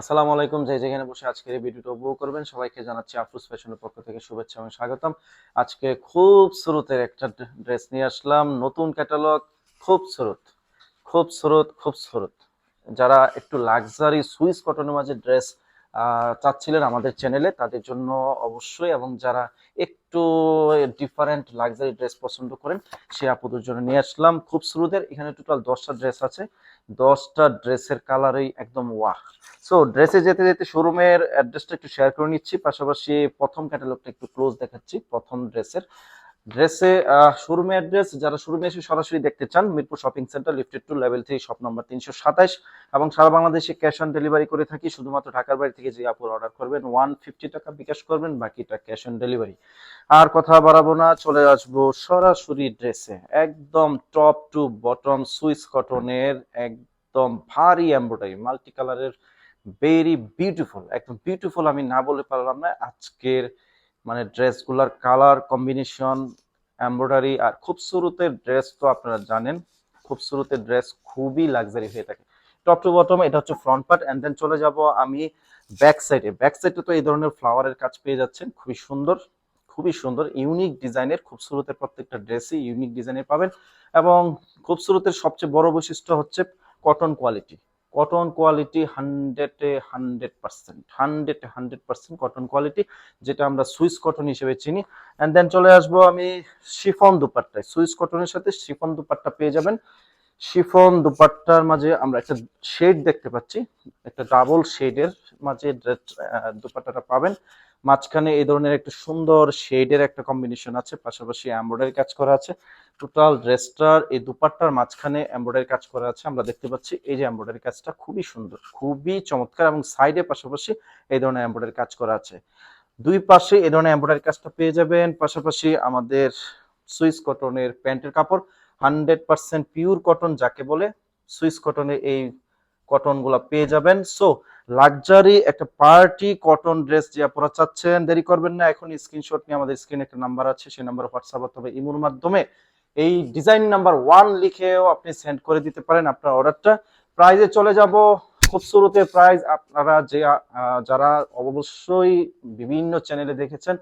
আসসালামু আলাইকুম, যে যেখানে বসে আজকের এই ভিডিওটা উপভোগ করবেন, সবাইকে জানাচ্ছি আফরুজ ফ্যাশনের পক্ষ থেকে শুভেচ্ছা এবং স্বাগতম। আজকে খুব স্রোতের একটা ড্রেস নিয়ে আসলাম, নতুন ক্যাটালগ, খুব স্রোত খুব স্রোত খুব স্রোত। যারা একটু লাক্সারি সুইস কটনের মাঝে ড্রেস চাচ্ছিলেন আমাদের চ্যানেলে তাদের জন্য অবশ্যই, এবং যারা একটু ডিফারেন্ট লাক্সারি ড্রেস পছন্দ করেন, সে আপুদের জন্য নিয়ে আসলাম। খুব শুরুদের এখানে টোটাল দশটা ড্রেস আছে। দশটা ড্রেসের কালারই একদম ওয়াহ। সো ড্রেসে যেতে যেতে শোরুমের অ্যাড্রেসটা একটু শেয়ার করে নিচ্ছি। পাশাপাশি প্রথম ক্যাটালগটা একটু ক্লোজ দেখাচ্ছি, প্রথম ড্রেসের ড্রেসে শোরুমে অ্যাড্রেস যারা শোরুমে এসে সরাসরি দেখতে চান, Mirpur shopping centre lifted two level three shop number তিনশো সাতাশ এবং সারা বাংলাদেশে ক্যাশ অন ডেলিভারি করে থাকি। শুধুমাত্র ঢাকার বাড়ি থেকে যে আপুর অর্ডার করবেন ওয়ান ফিফটি টাকা বিকাশ করবেন, বাকিটা ক্যাশ অন ডেলিভারি আর কথা বাড়াবো না, চলে আসব সরাসরি ড্রেসে একদম টপ টু বটম সুইস কটনের একদম ভারী এমব্রয়ডারি মাল্টি কালারের ভেরি বিউটিফুল একদম বিউটিফুল আমি না বলে পারলাম না। আজকের মানে ড্রেসগুলার কালার, কম্বিনেশন, এমব্রয়ডারি আর খুবসুরতের ড্রেস তো আপনারা জানেন খুবসুরতের ড্রেস খুবই লাক্সারি হয়ে থাকে। টপ টু বটম এটা হচ্ছে ফ্রন্ট পার্ট অ্যান্ড দেন চলে যাব আমি ব্যাক সাইডে ব্যাক সাইডে তো এই ধরনের ফ্লাওয়ারের কাজ পেয়ে যাচ্ছেন, খুবই সুন্দর খুবই সুন্দর ইউনিক ডিজাইনের খুবসুরতের প্রত্যেকটা ড্রেসই ইউনিক ডিজাইনের পাবেন এবং খুবসুরতের সবচেয়ে বড় বৈশিষ্ট্য হচ্ছে কটন কোয়ালিটি কটন কোয়ালিটি হান্ড্রেডে হান্ড্রেড পার্সেন্ট হান্ড্রেডে হান্ড্রেড পার্সেন্ট কটন কোয়ালিটি যেটা আমরা সুইস কটন হিসেবে চিনি। অ্যান্ড দেন চলে আসব আমি শিফন দুপাট্টায়। সুইস কটনের সাথে শিফন দুপাট্টা পেয়ে যাবেন। শিফন দুপাট্টার মাঝে আমরা একটা শেড দেখতে পাচ্ছি। একটা ডাবল শেডের মাঝে দুপাট্টাটা পাবেন। মাঝখানে এই ধরনের একটা সুন্দর শেডের একটা কম্বিনেশন আছে, পাশাপাশি এমব্রয়ডারি কাজ করা আছে। টোটাল ড্রেসটার এই দুপাট্টার মাঝখানে এমব্রয়ডারি কাজ করা আছে, আমরা দেখতে পাচ্ছি এই যে এমব্রয়ডারি কাজটা খুবই সুন্দর, খুবই চমৎকার এবং সাইডে পাশাপাশি এই ধরনের এমব্রয়ডারি কাজ করা আছে। দুই পাশে এই ধরনের এমব্রয়ডারি কাজটা পেয়ে যাবেন, পাশাপাশি আমাদের সুইস কটনের প্যান্টের কাপড় হান্ড্রেড পার্সেন্ট পিওর কটন যাকে বলে সুইস কটনের এই কটনগুলা পেয়ে যাবেন। সো লাক্সারি একটা পার্টি কটন ড্রেস যে আপনারা চাচ্ছেন, দেরি করবেন না। এখন স্ক্রিনশট নিয়ে আমাদের স্ক্রিনে একটা নাম্বার আছে, সেই নাম্বার হোয়াটসঅ্যাপ অথবা ইমোর মাধ্যমে এই ডিজাইন নাম্বার ওয়ান লিখেও আপনি সেন্ড করে দিতে পারেন আপনার অর্ডারটা প্রাইজে চলে যাব। খুব শুরুতে প্রাইস আপনারা যে যারা অবশ্যই বিভিন্ন চ্যানেলে দেখেছেন,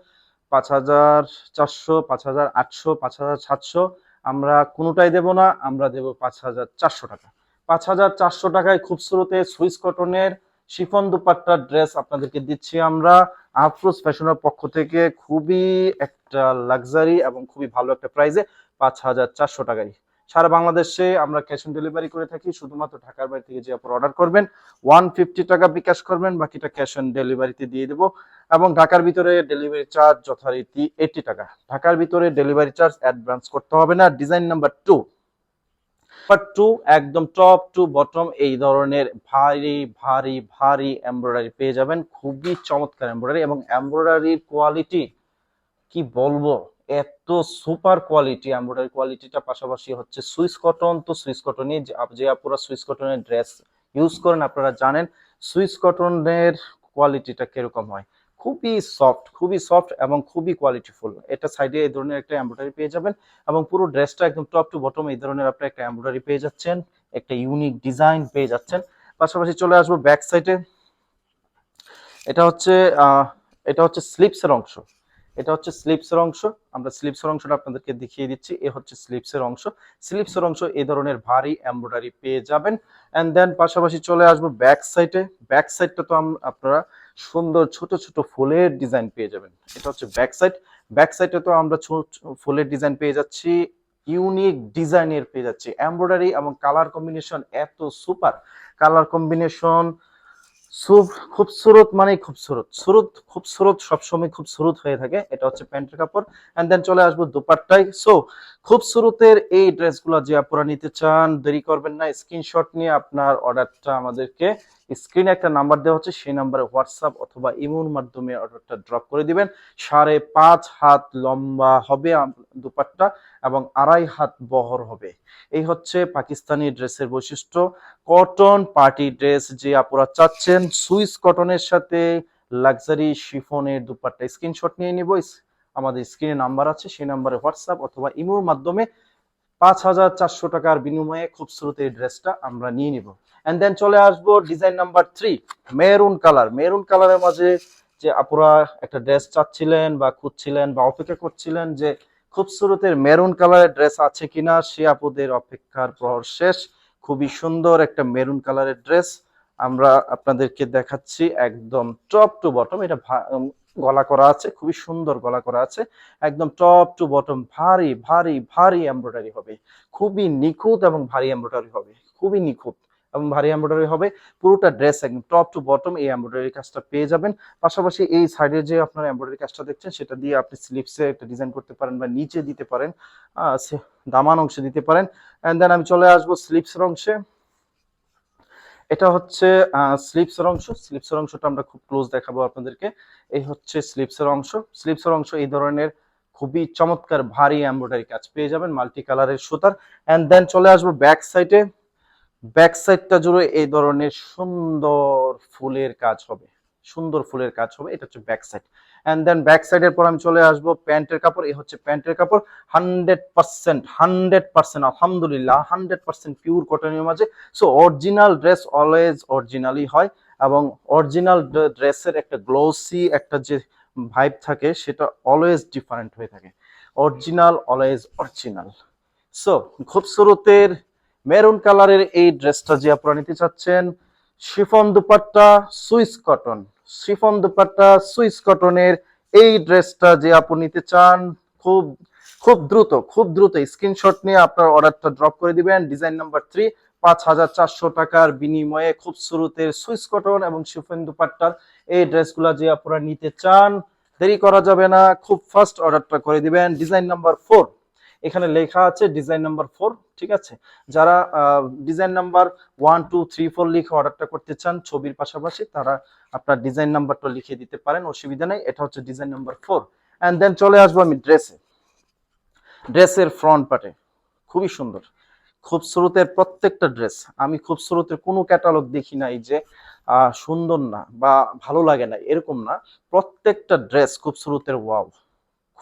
পাঁচ হাজার চারশো, পাঁচ হাজার আটশো, পাঁচ হাজার সাতশো, আমরা কোনোটাই দেব না, আমরা দেব পাঁচ হাজার চারশো টাকা। পাঁচ হাজার চারশো টাকায় খুব শুরুতে সুইস কটনের শিফন দুপাট্টার ড্রেস আপনাদেরকে দিচ্ছি আমরা। আফরোজ ফ্যাশনের পক্ষ থেকে খুবই একটা লাক্সারি এবং খুবই ভালো একটা প্রাইজে পাঁচ হাজার চারশো টাকায়। সারা বাংলাদেশে আমরা ক্যাশ অন ডেলিভারি করে থাকি, শুধুমাত্র ঢাকার বাড়ি থেকে যে আপনার অর্ডার করবেন ওয়ান ফিফটি টাকা বিকাশ করবেন, বাকিটা ক্যাশ অন ডেলিভারিতে দিয়ে দেবো। এবং ঢাকার ভিতরে ডেলিভারি চার্জ যথারীতি এইটি টাকা। ঢাকার ভিতরে ডেলিভারি চার্জ অ্যাডভান্স করতে হবে না। ডিজাইন নাম্বার টু টু একদম টপ টু বটম এই ধরনের ভারী ভারী ভারী এমব্রয়ডারি পেয়ে যাবেন। খুবই চমৎকার এমব্রয়ডারি এবং এমব্রয়ডারির কোয়ালিটি কি বলব? এত সুপার কোয়ালিটি এমব্রয়ডারি কোয়ালিটিটা পাশাপাশি হচ্ছে সুইস কটন তো সুইস কটনই যে আপনারা সুইস কটনের ড্রেস ইউজ করেন, আপনারা জানেন সুইস কটনের কোয়ালিটিটা কীরকম হয়? খুবই সফট খুবই সফট এবং খুবই কোয়ালিটিফুল এটা সাইডে এই ধরনের একটা এমব্রয়ডারি পেয়ে যাবেন এবং পুরো ড্রেসটা একদম টপ টু বটম এই ধরনের আপনি একটা এমব্রয়ডারি পেয়ে যাচ্ছেন, একটা ইউনিক ডিজাইন পেয়ে যাচ্ছেন। পাশাপাশি চলে আসব ব্যাক সাইডে এটা হচ্ছে এটা হচ্ছে স্লিপসের অংশ। এটা হচ্ছে স্লিপসের অংশ। আমরা স্লিপসের অংশটা আপনাদেরকে দেখিয়ে দিচ্ছি। এ হচ্ছে স্লিপসের অংশ। স্লিপসের অংশ এই ধরনের ভারী এমব্রয়ডারি পেয়ে যাবেন। অ্যান্ড দেন পাশাপাশি চলে আসব ব্যাক সাইডে ব্যাক সাইডটা তো আপনারা সুন্দর ছোট ছোট ফুলের ডিজাইন পেয়ে যাবেন। এটা হচ্ছে ব্যাক সাইড ব্যাক সাইডে তো আমরা ছোট ফুলের ডিজাইন পেয়ে যাচ্ছি। ইউনিক ডিজাইনের পেয়ে যাচ্ছি। এমব্রয়ডারি এবং কালার কম্বিনেশন এত সুপার। কালার কম্বিনেশন খুবসুরত মানে খুবসুরত সুরত। খুবসুরত সবসময় খুবসুরত হয়ে থাকে। এটা হচ্ছে প্যান্টের কাপড়। এন্ড দেন চলে আসব দুপাট্টাই সো খুবসুরতের এই ড্রেসগুলো যে আপনারা নিতে চান, দেরি করবেন না, স্ক্রিনশট নিয়ে আপনার অর্ডারটা আমাদেরকে স্ক্রিনে একটা নাম্বার দেওয়া হচ্ছে, সেই নাম্বারে হোয়াটসঅ্যাপ অথবা ইমোর মাধ্যমে অর্ডারটা ড্রপ করে দিবেন। সাড়ে পাঁচ হাত লম্বা হবে দুপাট্টা এবং আড়াই হাত বহর হবে। এই হচ্ছে পাকিস্তানি ড্রেসের বৈশিষ্ট্য। কটন পার্টি ড্রেস যে আপনারা চাচ্ছেন, সুইস কটনের সাথে লাক্সারি শিফনের দুপাট্টা। স্ক্রিনশট নিয়ে নিব। আমাদের স্ক্রিনে নাম্বার আছে, সেই নাম্বারে হোয়াটসঅ্যাপ অথবা ইমোর মাধ্যমে পাঁচ হাজার চারশো টাকার বিনিময়ে খুবসুরত এই ড্রেসটা আমরা নিয়ে নিব। অ্যান্ড দেন চলে আসব design number three maroon colour maroon কালারের মাঝে যে আপুরা একটা ড্রেস চাচ্ছিলেন বা খুঁজছিলেন বা অপেক্ষা করছিলেন যে খুবসুরতের মেরুন কালারের ড্রেস আছে কিনা, সে আপুদের অপেক্ষার প্রহর শেষ। খুবই সুন্দর একটা মেরুন কালারের ড্রেস আমরা আপনাদেরকে দেখাচ্ছি একদম টপ টু বটম এটা গলা করা আছে, খুবই সুন্দর গলা করা আছে, একদম টপ টু বটম ভারী ভারী ভারী এমব্রয়ডারি হবে, খুবই নিখুঁত এবং ভারী এমব্রয়ডারি হবে, খুবই নিখুঁত এবং ভারী এমব্রয়ডারি হবে, পুরোটা ড্রেস একদম টপ টু বটম এই এমব্রয়ডারি কাজটা পেয়ে যাবেন, পাশাপাশি এই সাইডে যে আপনার এমব্রয়ডারি কাজটা দেখছেন, সেটা দিয়ে আপনি স্লিপসে একটা ডিজাইন করতে পারেন বা নিচে দিতে পারেন দামান অংশে দিতে পারেন অ্যান্ড দেন আমি চলে আসব স্লিপসের অংশে এটা হচ্ছে স্লিপসের অংশ। স্লিপসের অংশটা আমরা খুব ক্লোজ দেখাবো আপনাদেরকে। এই হচ্ছে স্লিপসের অংশ। স্লিপসের অংশ এই ধরনের খুবই চমৎকার, ভারী এমব্রয়ডারি কাজ পেয়ে যাবেন মাল্টি কালারের সুতার। অ্যান্ড দেন চলে আসব ব্যাক সাইডে। ব্যাক সাইডটা জুড়ে এই ধরনের সুন্দর ফুলের কাজ হবে। সুন্দর ফুলের কাজ হবে। এটা হচ্ছে back side. And then back সাইডের পর আমি চলে আসব প্যান্টের কাপড়, এই হচ্ছে প্যান্টের কাপড়। হান্ড্রেড পার্সেন্ট হান্ড্রেড পার্সেন্ট, আলহামদুলিল্লাহ, হান্ড্রেড পার্সেন্ট পিওর কটনের মাঝে। সো অরিজিনাল ড্রেস অলওয়েজ অরিজিনালই হয় এবং অরিজিনাল ড্রেসের একটা গ্লোসি একটা যে ভাইব থাকে, সেটা অলওয়েজ ডিফারেন্ট হয়ে থাকে। অরিজিনাল অলওয়েজ অরিজিনাল সো খুবসুরতের মেরুন কালারের এই ড্রেসটা যে আপনারা নিতে চাচ্ছেন, chiffon dupatta, Swiss cotton chiffon dupatta, Swiss কটনের এই ড্রেসটা যে আপনি নিতে চান, খুব খুব দ্রুত খুব দ্রুত স্ক্রিনশট নিয়ে আপনার অর্ডারটা ড্রপ করে দিবেন। ডিজাইন নাম্বার থ্রি পাঁচ হাজার চারশো টাকার বিনিময়ে খুব শুরুতে সুইস কটন এবং শিফন দুপাট্টার এই ড্রেসগুলো যে আপনারা নিতে চান, দেরি করা যাবে না, খুব ফার্স্ট অর্ডারটা করে দিবেন। ডিজাইন নাম্বার ফোর এখানে লেখা আছে ডিজাইন নাম্বার ফোর ঠিক আছে? যারা design number one two three four লিখে অর্ডারটা করতে চান, ছবির পাশাপাশি তারা আপনার ডিজাইন নাম্বারটা লিখে দিতে পারেন, অসুবিধা নেই, এটা হচ্ছে design number four and then চলে আসব আমি ড্রেসে ড্রেসের ফ্রন্ট পার্টে খুবই সুন্দর। খুবসুরতের প্রত্যেকটা ড্রেস আমি খুবসুরতের কোনো ক্যাটালগ দেখি নাই যে সুন্দর না বা ভালো লাগে না, এরকম না। প্রত্যেকটা ড্রেস খুবসুরতের ওয়াও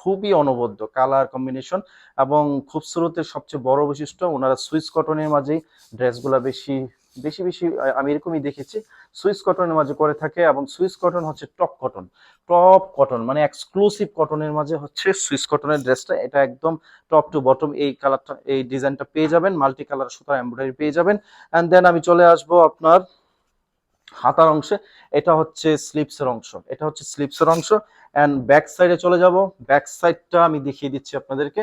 খুবই অনবদ্য কালার কম্বিনেশন এবং খুবসুরতের সবচেয়ে বড় বৈশিষ্ট্য, ওনারা সুইস কটনের মাঝেই ড্রেসগুলো বেশি বেশি বেশি আমি এরকমই দেখেছি। সুইস কটনের মাঝে করে থাকে এবং সুইস কটন হচ্ছে টপ কটন টপ কটন মানে এক্সক্লুসিভ কটনের মাঝে হচ্ছে সুইস কটনের ড্রেসটা। এটা একদম টপ টু বটম এই কালারটা, এই ডিজাইনটা পেয়ে যাবেন মাল্টি কালার সুতার এমব্রয়ডারি পেয়ে যাবেন। অ্যান্ড দেন আমি চলে আসব আপনার হাতার অংশে, এটা হচ্ছে স্লিপসের অংশ। এটা হচ্ছে স্লিপসের অংশ। অ্যান্ড ব্যাক সাইডে চলে যাব। ব্যাক সাইডটা আমি দেখিয়ে দিচ্ছি আপনাদেরকে।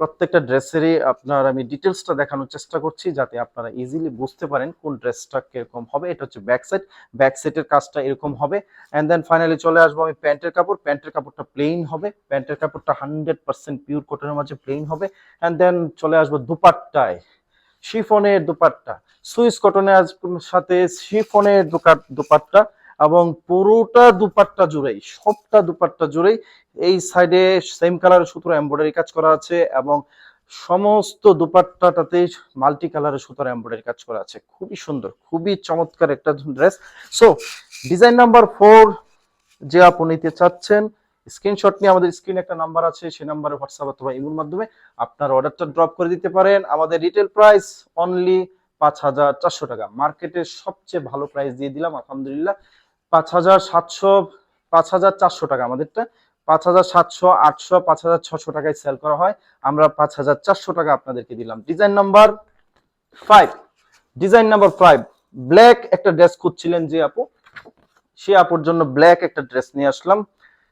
প্রত্যেকটা ড্রেসেরই আপনার আমি ডিটেলসটা দেখানোর চেষ্টা করছি যাতে আপনারা ইজিলি বুঝতে পারেন কোন ড্রেসটা কীরকম হবে। এটা হচ্ছে ব্যাক সাইড ব্যাক সাইডের কাজটা এরকম হবে। অ্যান্ড দেন ফাইনালি চলে আসব আমি প্যান্টের কাপড়। প্যান্টের কাপড়টা প্লেন হবে। প্যান্টের কাপড়টা হান্ড্রেড পার্সেন্ট পিওর কটনের মাঝে প্লেন হবে। অ্যান্ড দেন চলে আসব দুপাট্টায়। শিফনের দুপাট্টা। সুইস কটনের সাথে শিফনের দুপাট্টা এবং পুরোটা দুপাট্টা জুড়েই, সবটা দুপাট্টা জুড়েই এই সাইডে সেম কালারের সুতোর এমব্রয়ডারি কাজ করা আছে এবং সমস্ত দুপাট্টাটাতে মাল্টি কালারের সুতোর এমব্রয়ডারি কাজ করা আছে। খুবই সুন্দর, খুবই চমৎকার একটা dress so design number four যে আপনি নিতে চাচ্ছেন স্ক্রিনশট নিয়ে আমাদের স্ক্রিনে একটা নাম্বার আছে, সেই নাম্বারে হোয়াটসঅ্যাপ অথবা ইমোর মাধ্যমে আপনার অর্ডারটা ড্রপ করে দিতে পারেন। আমাদের রিটেল প্রাইস অনলি পাঁচ হাজার চারশো টাকা। মার্কেটের সবচেয়ে ভালো প্রাইস দিয়ে দিলাম, আলহামদুলিল্লাহ। পাঁচ হাজার সাতশো, পাঁচ হাজার চারশো টাকা আমাদেরটা। পাঁচ হাজার সাতশো, আটশো, পাঁচ হাজার ছশো টাকায় সেল করা হয়। আমরা পাঁচ হাজার চারশো টাকা আপনাদেরকে দিলাম। Design number five design number five black একটা ড্রেস খুঁজছিলেন যে আপু? সে আপুর জন্য ব্ল্যাক একটা ড্রেস নিয়ে আসলাম।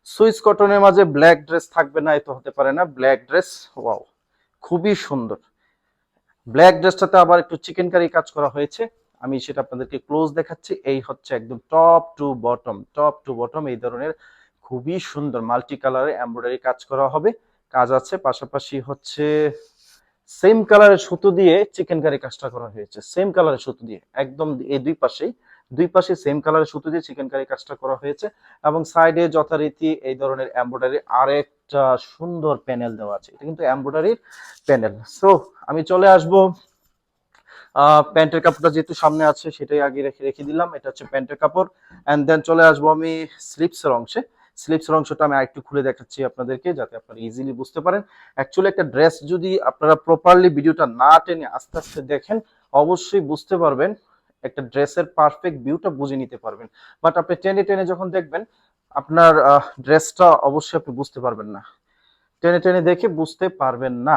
সুইস কটনের মাঝে ব্ল্যাক ড্রেস থাকবে না, এ তো হতে পারে না। ব্ল্যাক ড্রেস, ওয়াও, খুবই সুন্দর। ব্ল্যাক ড্রেসটাতে আবার একটু চিকেন কারি কাজ করা হয়েছে। আমি সেটা আপনাদেরকে ক্লোজ দেখাচ্ছি। এই হচ্ছে একদম top to bottom, top to bottom, এই ধরনের খুবই সুন্দর মাল্টি কালারে এমব্রয়ডারি কাজ করা হবে। কাজ আছে, পাশাপাশি হচ্ছে সেম কালারের সুতো দিয়ে চিকেন কারি কাজটা করা হয়েছে। সেম কালারের সুতো দিয়ে, একদম এই দুই পাশেই। দুই পাশে সেম কালারের সুতো দিয়ে চিকেন কারি কাজটা করা হয়েছে এবং সাইডে যথারীতি এই ধরনের এমব্রয়ডারি আরেকটা সুন্দর প্যানেল দেওয়া আছে। এটা কিন্তু এমব্রয়ডারির প্যানেল সো আমি চলে আসব প্যান্টের কাপড়টা যেহেতু সামনে আছে সেটাই আগে রেখে রেখে দিলাম। এটা হচ্ছে প্যান্টের কাপড়। অ্যান্ড দেন চলে আসব আমি স্লিপসের অংশে। স্লিপসের অংশটা আমি আরেকটু খুলে দেখাচ্ছি আপনাদেরকে যাতে আপনারা ইজিলি বুঝতে পারেন। অ্যাকচুয়ালি একটা ড্রেস যদি আপনারা প্রপারলি ভিডিওটা না টেনে আস্তে আস্তে দেখেন, অবশ্যই বুঝতে পারবেন একটা ড্রেসের পারফেক্ট ভিউটা বুঝে নিতে পারবেন। বাট আপনি টেনে টেনে যখন দেখবেন, আপনার ড্রেসটা অবশ্যই আপনি বুঝতে পারবেন না। টেনে টেনে দেখে বুঝতে পারবেন না।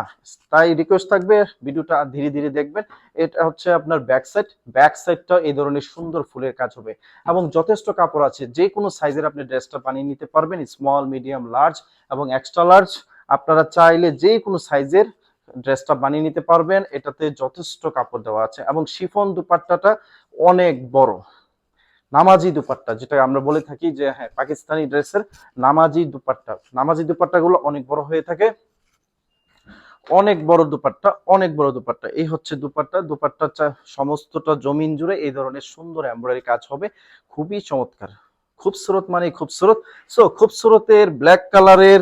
তাই রিকোয়েস্ট থাকবে, ভিডিওটা ধীরে ধীরে দেখবেন। এটা হচ্ছে আপনার ব্যাক সাইড ব্যাক সাইডটা এই ধরনের সুন্দর ফুলের কাজ হবে। এবং যথেষ্ট কাপড় আছে। যে কোনো সাইজের আপনি ড্রেসটা বানিয়ে নিতে পারবেন। স্মল মিডিয়াম লার্জ এবং এক্সট্রা লার্জ আপনারা চাইলে যে কোনো সাইজের ড্রেসটা বানিয়ে নিতে পারবেন। এটাতে যথেষ্ট কাপড় দেওয়া আছে এবং শিফন দুপাট্টাটা অনেক বড়। নামাজি দুপাট্টা, যেটা আমরা বলে থাকি যে হ্যাঁ পাকিস্তানি ড্রেসের নামাজি দুপাট্টা। নামাজি দুপাট্টাগুলো অনেক বড় হয়ে থাকে। অনেক বড় দুপাট্টা, অনেক বড় দুপাট্টা। এই হচ্ছে দুপাট্টা। দুপাট্টা সমস্তটা জমিন জুড়ে এই ধরনের সুন্দর এমব্রয়ডারি কাজ হবে। খুবই চমৎকার। খুবসুরত মানে খুবসুরত। সো খুবসুরতের ব্ল্যাক কালারের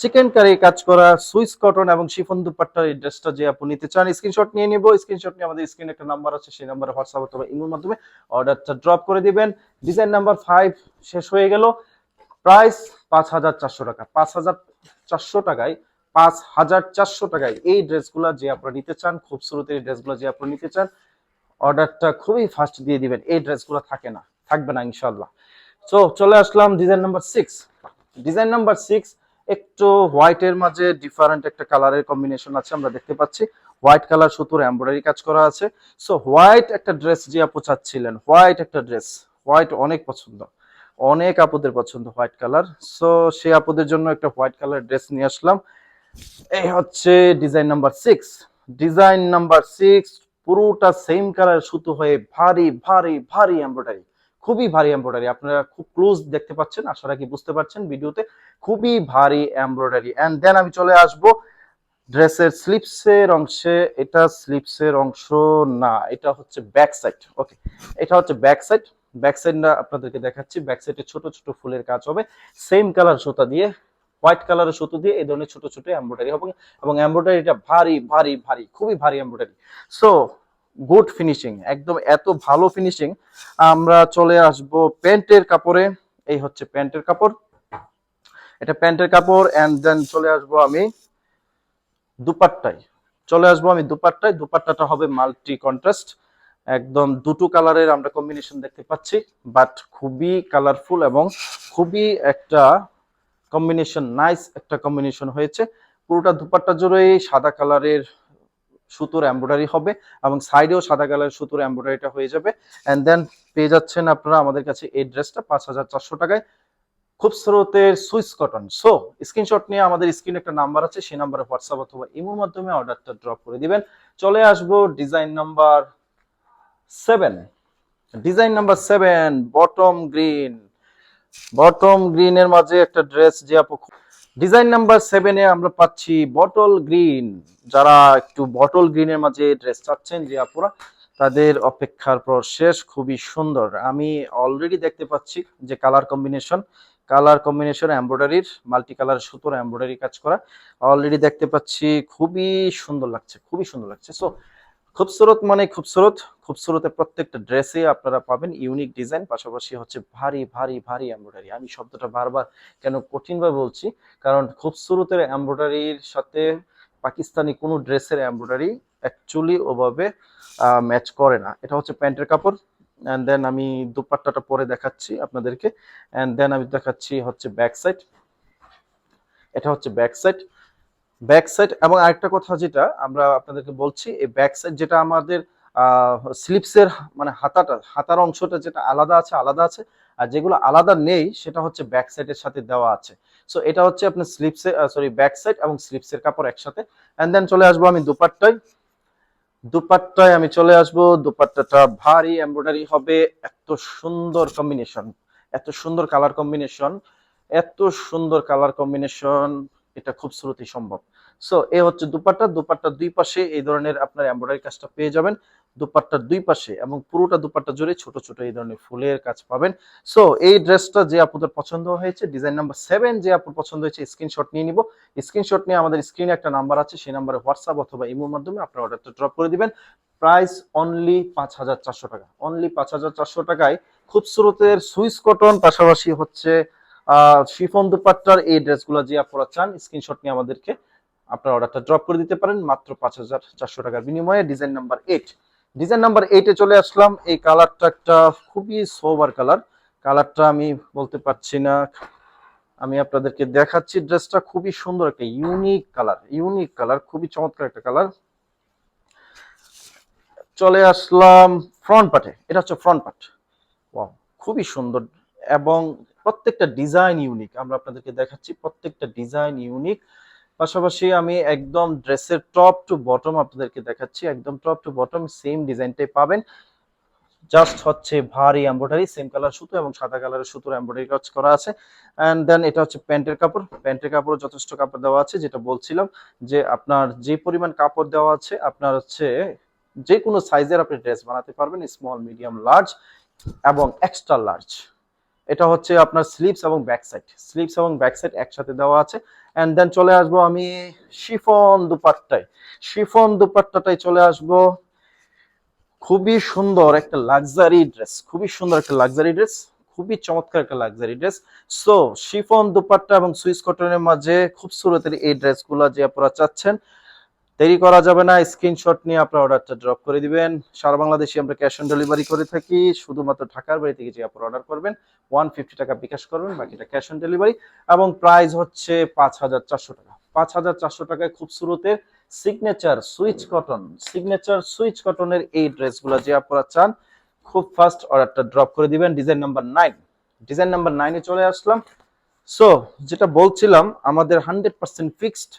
চিকেন কারি কাজ করা, সুইস কটন এবং শিফন দুপাট্টার এই ড্রেসটা যে আপনি নিতে চান স্ক্রিনশট নিয়ে নিব। স্ক্রিনশট নিয়ে আমাদের স্ক্রিনে একটা নাম্বার আছে, সেই নাম্বারে হোয়াটসঅ্যাপ অথবা ইমের মাধ্যমে অর্ডারটা ড্রপ করে দিবেন। ডিজাইন নাম্বার ফাইভ শেষ হয়ে গেল। প্রাইস পাঁচ হাজার চারশো টাকা। পাঁচ হাজার চারশো টাকায়, পাঁচ হাজার চারশো টাকায় এই ড্রেসগুলো যে আপনারা নিতে চান খুবসুরত এই ড্রেসগুলো যে আপনারা নিতে চান অর্ডারটা খুবই ফাস্ট দিয়ে দিবেন। এই ড্রেসগুলো থাকে না, থাকবে না ইনশাল্লাহ সো চলে আসলাম design number six design number six একটু হোয়াইটের মাঝে ডিফারেন্ট একটা কালারের কম্বিনেশন আছে, আমরা দেখতে পাচ্ছি। হোয়াইট কালার সুতোর এমব্রয়ডারি কাজ করা আছে। সো হোয়াইট একটা ড্রেস যে আপু চাচ্ছিলেন হোয়াইট একটা ড্রেস হোয়াইট অনেক পছন্দ, অনেক আপুদের পছন্দ হোয়াইট কালার সো সেই আপুদের জন্য একটা হোয়াইট কালার ড্রেস নিয়ে আসলাম। এই হচ্ছে design number six design number six পুরোটা সেম কালার সুতো হয়ে ভারী ভারী ভারী এমব্রয়ডারি খুবই ভারী এমব্রয়ডারি আপনারা খুব ক্লোজ দেখতে পাচ্ছেন, আশা রাখি বুঝতে পারছেন ভিডিওতে। খুবই ভারী এমব্রয়ডারি এন্ড দেন আমি চলে আসব ড্রেসের স্লিপসের অংশে। এটা স্লিপসের অংশ না, এটা হচ্ছে ব্যাক সাইড ওকে এটা হচ্ছে ব্যাক সাইড ব্যাক সাইডটা আপনাদেরকে দেখাচ্ছি। ব্যাক সাইডে ছোট ছোট ফুলের কাজ হবে। সেম কালার সুতা দিয়ে হোয়াইট কালারের সুতো দিয়ে এই ধরনের ছোট ছোট এমব্রয়ডারি হবে। এবং এমব্রয়ডারিটা ভারী ভারী ভারী, খুবই ভারী এমব্রয়ডারি সো গুড ফিনিশিং একদম এত ভালো ফিনিশিং আমরা চলে আসব প্যান্টের কাপড়ে, এই হচ্ছে প্যান্টের কাপড়। এটা প্যান্টের কাপড় এন্ড দেন চলে আসব আমি দুপাট্টায়। চলে আসব আমি দুপাট্টায়, দুপাট্টাটা হবে মাল্টি কন্ট্রাস্ট একদম দুটো কালারের আমরা কম্বিনেশন দেখতে পাচ্ছি বাট খুবই কালারফুল এবং খুবই একটা কম্বিনেশন নাইস একটা কম্বিনেশন হয়েছে। পুরোটা দুপাট্টা জুড়ে সাদা কালারের সুতোর এমব্রয়ডারি হবে এবং সাইডেও সাদা কালারের সুতোর এমব্রয়ডারিটা হয়ে যাবে। এন্ড দেন পেয়ে যাচ্ছেন আপনারা আমাদের কাছে এই ড্রেসটা পাঁচ হাজার চারশো টাকায়। খুব স্রোতের সুইস কটন। সো স্ক্রিনশট নিয়ে আমাদের স্ক্রিনে একটা নাম্বার আছে, সেই নাম্বারে হোয়াটসঅ্যাপ অথবা ইমোর মাধ্যমে অর্ডারটা ড্রপ করে দিবেন। চলে আসব design number seven design number seven bottom green bottom গ্রিনের মাঝে একটা ড্রেস যে আপু ডিজাইন নাম্বার সেভেনে আমরা পাচ্ছি বটল গ্রিন যারা একটু বটল গ্রিনের মাঝে ড্রেস চাচ্ছেন, যে আপুরা, তাদের অপেক্ষার পর শেষ। খুবই সুন্দর। আমি অলরেডি দেখতে পাচ্ছি যে কালার কম্বিনেশন কালার কম্বিনেশন এমব্রয়ডারির মাল্টি কালার সুতোর এমব্রয়ডারি কাজ করা। অলরেডি দেখতে পাচ্ছি, খুবই সুন্দর লাগছে, খুবই সুন্দর লাগছে। সো খুবসুরত মানে খুবসুরত খুবসুরতের প্রত্যেকটা ড্রেসে আপনারা পাবেন ইউনিক ডিজাইন পাশাপাশি হচ্ছে ভারী ভারী ভারী এমব্রয়ডারি আমি শব্দটা বারবার কেন কঠিনভাবে বলছি? কারণ খুবসুরতের এমব্রয়ডারির সাথে পাকিস্তানি কোনো ড্রেসের এমব্রয়ডারি অ্যাকচুয়ালি ওভাবে ম্যাচ করে না। এটা হচ্ছে প্যান্টের কাপড় অ্যান্ড দেন আমি দুপাট্টাটা পরে দেখাচ্ছি আপনাদেরকে অ্যান্ড দেন আমি দেখাচ্ছি হচ্ছে ব্যাক সাইড এটা হচ্ছে ব্যাক সাইড ব্যাক সাইড এবং আরেকটা কথা যেটা আমরা আপনাদেরকে বলছি, এই ব্যাক সাইড যেটা আমাদের স্লিপসের মানে হাতাটা, হাতার অংশটা যেটা আলাদা আছে আলাদা আছে, আর যেগুলো আলাদা নেই সেটা হচ্ছে ব্যাক সাইডের সাথে দেওয়া আছে। সো এটা হচ্ছে আপনার স্লিপসে সরি ব্যাক সাইড এবং স্লিপসের কাপড় একসাথে। অ্যান্ড দেন চলে আসব আমি দুপাট্টায়। দুপাট্টায় আমি চলে আসব। দুপাট্টাটা ভারী এমব্রয়ডারি হবে। এত সুন্দর কম্বিনেশন, এত সুন্দর কালার কম্বিনেশন, এত সুন্দর কালার কম্বিনেশন। এটা খুব শ্রুতি সম্ভব। সো এ হচ্ছে দুপাট্টা দুপাট্টার দুই পাশে এই ধরনের আপনার এমব্রয়ডারি কাজটা পেয়ে যাবেন। দুপাট্টার দুই পাশে এবং পুরোটা দুপাট্টা জুড়ে ছোট ছোট এই ধরনের ফুলের কাজ পাবেন। সো এই ড্রেসটা যে আপুদের পছন্দ হয়েছে ডিজাইন নাম্বার সেভেন যে আপুর পছন্দ হয়েছে স্ক্রিনশট নিয়ে নিব। স্ক্রিনশট নিয়ে আমাদের স্ক্রিনে একটা নাম্বার আছে, সেই নাম্বারে হোয়াটসঅ্যাপ অথবা ইমোর মাধ্যমে আপনার অর্ডারটা ড্রপ করে দিবেন। প্রাইস অনলি পাঁচ হাজার চারশো টাকা। অনলি পাঁচ হাজার চারশো টাকায় খুবসুরতের সুইস কটন পাশাপাশি হচ্ছে শিফন দুপাট্টার এই ড্রেসগুলো যে আপনারা চান স্ক্রিনশট নিয়ে আমাদেরকে আপনার অর্ডারটা ড্রপ করে দিতে পারেন, মাত্র পাঁচ হাজার চারশো টাকার বিনিময়ে। Design number eight design number এইটে চলে আসলাম। এই কালারটা একটা খুবই সোবার কালার কালারটা আমি বলতে পারছি না। আমি আপনাদেরকে দেখাচ্ছি, ড্রেসটা খুবই সুন্দর একটা ইউনিক কালার ইউনিক কালার খুবই চমৎকার একটা কালার চলে আসলাম ফ্রন্ট পার্টে এটা হচ্ছে ফ্রন্ট পার্ট খুবই সুন্দর। এবং প্রত্যেকটা ডিজাইন ইউনিক আমরা আপনাদেরকে দেখাচ্ছি প্রত্যেকটা ডিজাইন ইউনিক পাশাপাশি আমি একদম ড্রেসের টপ টু বটম আপনাদেরকে দেখাচ্ছি। একদম টপ টু বটম সেম ডিজাইনটাই পাবেন। জাস্ট হচ্ছে ভারী এম্ব্রয়ডারি সেম কালার সুতো এবং সাদা কালারের সুতোর এম্ব্রয়ডারি কাজ করা আছে। অ্যান্ড দেন এটা হচ্ছে প্যান্টের কাপড়। প্যান্টের কাপড় যথেষ্ট কাপড় দেওয়া আছে, যেটা বলছিলাম যে আপনার যে পরিমাণ কাপড় দেওয়া আছে, আপনার হচ্ছে যে কোনো সাইজের আপনি ড্রেস বানাতে পারবেন স্মল মিডিয়াম লার্জ এবং এক্সট্রা লার্জ এটা হচ্ছে আপনার স্লিপস এবং ব্যাক সাইড স্লিপস এবং ব্যাক সাইড একসাথে দেওয়া আছে। অ্যান্ড দেন চলে আসব আমি শিফন দুপাট্টায়। শিফন দুপাট্টাটায় চলে আসব। খুবই সুন্দর একটা লাক্সারি ড্রেস খুবই সুন্দর একটা লাক্সারি ড্রেস খুবই চমৎকার একটা luxury dress so chiffon dupatta এবং সুইস কটনের মাঝে খুব সুরতের এই ড্রেসগুলো যে আপনারা চাচ্ছেন দেরি করা যাবে না স্ক্রিনশট নিয়ে আপনার অর্ডারটা ড্রপ করে দিবেন। সারা বাংলাদেশে আমরা ক্যাশ অন ডেলিভারি করে থাকি, শুধুমাত্র ঢাকার বাড়ি থেকে যে আপনারা অর্ডার করবেন ওয়ান ফিফটি টাকা বিকাশ করবেন, বাকিটা ক্যাশ অন ডেলিভারি এবং প্রাইস হচ্ছে পাঁচ হাজার চারশো টাকা। পাঁচ হাজার চারশো টাকায় খুব সুরতের signature Swiss cotton signature Swiss কটনের এই ড্রেসগুলো যে আপনারা চান, খুব ফাস্ট অর্ডারটা ড্রপ করে দিবেন। Design number nine design number নাইনে চলে আসলাম। সো যেটা বলছিলাম, আমাদের হান্ড্রেড পার্সেন্ট ফিক্সড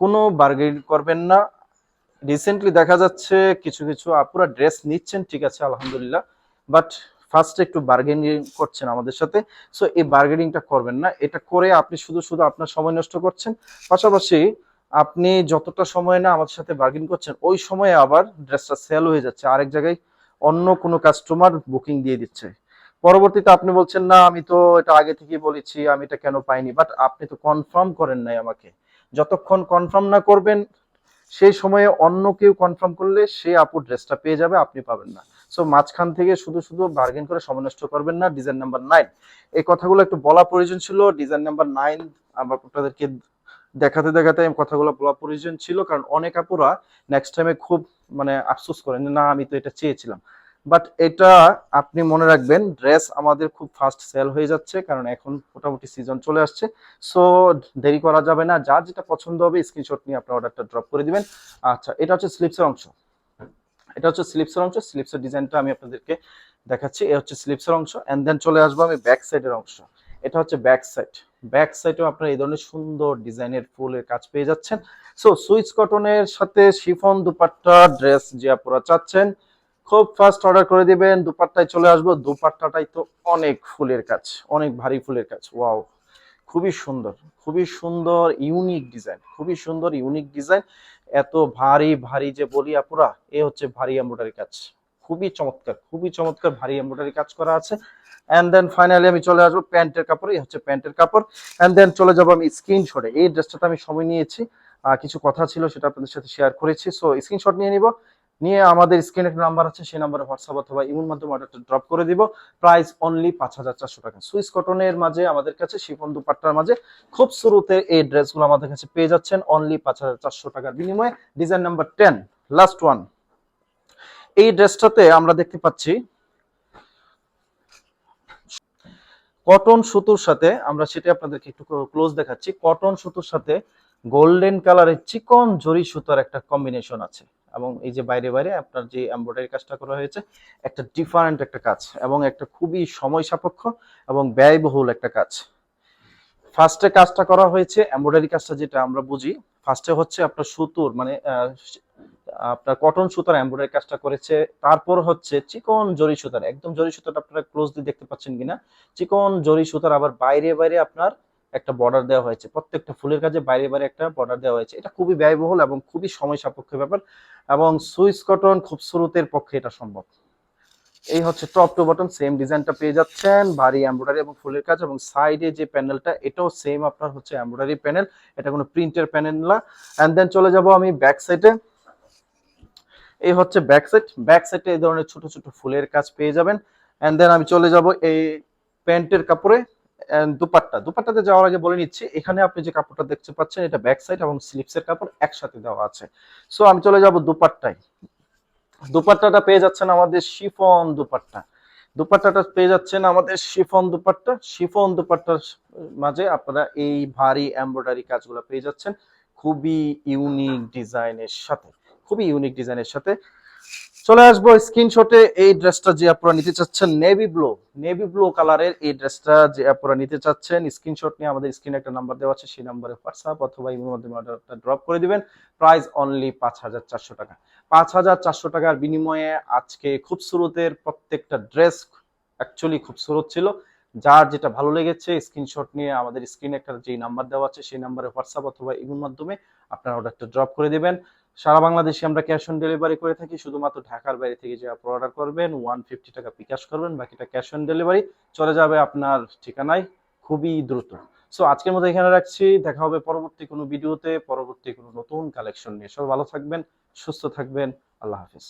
কোনো বার্গেন করবেন না। রিসেন্টলি দেখা যাচ্ছে কিছু কিছু আপুরা ড্রেস নিচ্ছেন, ঠিক আছে, আলহামদুলিল্লাহ। বাট ফার্স্টে একটু বার্গেনিং করছেন আমাদের সাথে। সো এই বার্গেনিংটা করবেন না। এটা করে আপনি শুধু শুধু আপনার সময় নষ্ট করছেন। পাশাপাশি আপনি যতটা সময় না আমাদের সাথে বার্গেন করছেন, ওই সময়ে আবার ড্রেসটা সেল হয়ে যাচ্ছে। আরেক জায়গায় অন্য কোনো কাস্টমার বুকিং দিয়ে দিচ্ছে। পরবর্তীতে আপনি বলছেন, না, আমি তো এটা আগে থেকেই বলেছি, আমি এটা কেন পাইনি? বাট আপনি তো কনফার্ম করেন নাই আমাকে। যতক্ষণ কনফার্ম না করবেন, সেই সময়ে অন্য কেউ কনফার্ম করলে সে আপু ড্রেসটা পেয়ে যাবে, আপনি পাবেন না। সো মাঝখান থেকে শুধু শুধু বার্গেন করে সময় নষ্ট করবেন না ডিজাইন নাম্বার নাইন এই কথাগুলো একটু বলা প্রয়োজন ছিল ডিজাইন নাম্বার নাইন আমরা আপনাদেরকে দেখাতে দেখাতে কথাগুলো বলা প্রয়োজন ছিল, কারণ অনেক আপুরা নেক্সট টাইমে খুব মানে আফসোস করেন না, আমি তো এটা চেয়েছিলাম। বাট এটা আপনি মনে রাখবেন ড্রেস আমাদের খুব ফাস্ট সেল হয়ে যাচ্ছে, কারণ এখন মোটামুটি সিজন চলে আসছে। সো দেরি করা যাবে না, যা যেটা পছন্দ হবে স্ক্রিনশট নিয়ে আপনার অর্ডারটা ড্রপ করে দিবেন। আচ্ছা এটা হচ্ছে স্লিপসের অংশ। এটা হচ্ছে স্লিপসের অংশ স্লিপসের ডিজাইনটা আমি আপনাদেরকে দেখাচ্ছি। এ হচ্ছে স্লিপসের অংশ এন্ড দেন চলে আসব আমি ব্যাক সাইডের অংশ। এটা হচ্ছে ব্যাক সাইড ব্যাক সাইডেও আপনারা এই ধরনের সুন্দর ডিজাইনের ফুলের কাজ পেয়ে যাচ্ছেন। সো সুইচ কটনের সাথে শিফন দুপাট্টা ড্রেস যে আপনারা চাচ্ছেন খুব ফাস্ট অর্ডার করে দিবেন, দুপাট্টায় চলে আসব। দুপাট্টাটাই তো অনেক ফুলের কাজ, অনেক ভারী ফুলের কাজ। ওয়াও খুবই সুন্দর খুবই সুন্দর ইউনিক ডিজাইন খুবই সুন্দর ইউনিক ডিজাইন এত ভারী ভারী যে বলি আপুরা, এ হচ্ছে ভারী এমব্রয়ডারি কাজ। খুবই চমৎকার খুবই চমৎকার ভারী এমব্রয়ডারি কাজ করা আছে। এন্ড দেন ফাইনালি আমি চলে আসব প্যান্টের কাপড়, এই হচ্ছে প্যান্টের কাপড়। এন্ড দেন চলে যাব আমি স্ক্রিনশটে এই ড্রেসটাতে আমি সময় নিয়েছি। কিছু কথা ছিল সেটা আপনাদের সাথে শেয়ার করেছি। সো স্ক্রিনশট নিয়ে নিব। নিয়ে আমাদের স্ক্রিনে একটা নাম্বার আছে, সেই নাম্বারে হোয়াটসঅ্যাপ অথবা ইমোর মাধ্যমে অর্ডারটা ড্রপ করে দিব। প্রাইস অনলি পাঁচ হাজার চারশো টাকা। সুইস কটনের মাঝে, আমাদের কাছে শিফন দুপাট্টার মাঝে খুব শুরুতে এই ড্রেসগুলো আমাদের কাছে পেয়ে যাচ্ছেন অনলি পাঁচ হাজার চারশো টাকার বিনিময়ে। Design number ten last one এই ড্রেসটাতে আমরা দেখতে পাচ্ছি কটন সুতোর সাথে, আমরা সেটা আপনাদেরকে একটু ক্লোজ দেখাচ্ছি। কটন সুতোর সাথে গোল্ডেন কালারের চিকন জরি সুতার একটা কম্বিনেশন আছে। এবং এই যে বাইরে বাইরে আপনার যে এমব্রয়ডারি কাজটা করা হয়েছে, একটা ডিফারেন্ট একটা কাজ এবং একটা খুবই সময় সাপেক্ষ এবং ব্যয়বহুল একটা কাজ। ফার্স্টে কাজটা করা হয়েছে এমব্রয়ডারি কাজটা যেটা আমরা বুঝি। ফার্স্টে হচ্ছে আপনার সুতোর মানে আপনার কটন সুতার এমব্রয়ডারি কাজটা করেছে। তারপর হচ্ছে চিকন জরি সুতার, একদম জরি সুতাটা আপনারা ক্লোজলি দেখতে পাচ্ছেন কিনা? চিকন জরি সুতার আবার বাইরে বাইরে আপনার একটা বর্ডার দেওয়া হয়েছে। প্রত্যেকটা ফুলের কাজে বাইরে বাইরে একটা বর্ডার দেওয়া হয়েছে। এটা খুবই ব্যয়বহুল এবং খুবই সময় সাপেক্ষ ব্যাপার এবং সুইস কটন খুব শুরুতের পক্ষে এটা সম্ভব। এই হচ্ছে টপ টু বটম সেম ডিজাইনটা পেয়ে যাচ্ছেন। ভারী এমব্রয়ডারি এবং ফুলের কাজ এবং সাইডে যে প্যানেলটা এটাও সেম আপনার হচ্ছে এমব্রয়ডারি প্যানেল এটা কোনো প্রিন্টের প্যানেল না। এন্ড দেন চলে যাব আমি ব্যাক সাইডে এই হচ্ছে ব্যাক সাইড ব্যাক সাইডে এই ধরনের ছোট ছোট ফুলের কাজ পেয়ে যাবেন। এন্ড দেন আমি চলে যাব এই প্যান্টের কাপড়ে। দুপাট্টা। দুপাট্টাতে যাওয়ার আগে বলে নিচ্ছি, এখানে আপনি যে কাপড়টা দেখতে পাচ্ছেন, এটা ব্যাক সাইড এবং স্লিপসের কাপড় একসাথে দেওয়া আছে। সো আমি চলে যাব দুপাট্টায়। দুপাট্টাটা পেয়ে যাচ্ছেন আমাদের শিফন দুপাট্টা। দুপাট্টাটা পেয়ে যাচ্ছেন আমাদের শিফন দুপাট্টা। শিফন দুপাট্টার মাঝে আপনারা এই ভারী এমব্রয়ডারি কাজগুলো পেয়ে যাচ্ছেন। খুবই ইউনিক ডিজাইনের সাথে। খুবই ইউনিক ডিজাইনের সাথে। চলে আসব স্ক্রিনশটে। এই ড্রেসটা যে আপনারা নিতে চাচ্ছেন নেভি ব্লু নেভি ব্লু কালারের এই ড্রেসটা যে আপনারা নিতে চাচ্ছেন স্ক্রিনশট নিয়ে আমাদের স্ক্রিনে একটা নাম্বার দেওয়া আছে, সেই নাম্বারে হোয়াটসঅ্যাপ অথবা ইমের মাধ্যমে অর্ডারটা ড্রপ করে দিবেন। প্রাইস অনলি পাঁচ হাজার চারশো টাকা। পাঁচ হাজার চারশো টাকার বিনিময়ে আজকে খুবসুরতের প্রত্যেকটা ড্রেস অ্যাকচুয়ালি খুবসুরত ছিল। যার যেটা ভালো লেগেছে স্ক্রিনশট নিয়ে আমাদের স্ক্রিনে একটা যে নাম্বার দেওয়া আছে, সেই নাম্বারে হোয়াটসঅ্যাপ অথবা ইমের মাধ্যমে আপনারা অর্ডারটা ড্রপ করে দিবেন। সারা বাংলাদেশে আমরা ক্যাশ অন ডেলিভারি করে থাকি, শুধুমাত্র ঢাকার বাইরে থেকে যে আপনি অর্ডার করবেন ওয়ান ফিফটি টাকা বিকাশ করবেন, বাকিটা ক্যাশ অন ডেলিভারি চলে যাবে আপনার ঠিকানায় খুবই দ্রুত। সো আজকের মতো এখানে রাখছি। দেখা হবে পরবর্তী কোনো ভিডিওতে পরবর্তী কোনো নতুন কালেকশন নিয়ে। সব ভালো থাকবেন, সুস্থ থাকবেন। আল্লাহ হাফিজ।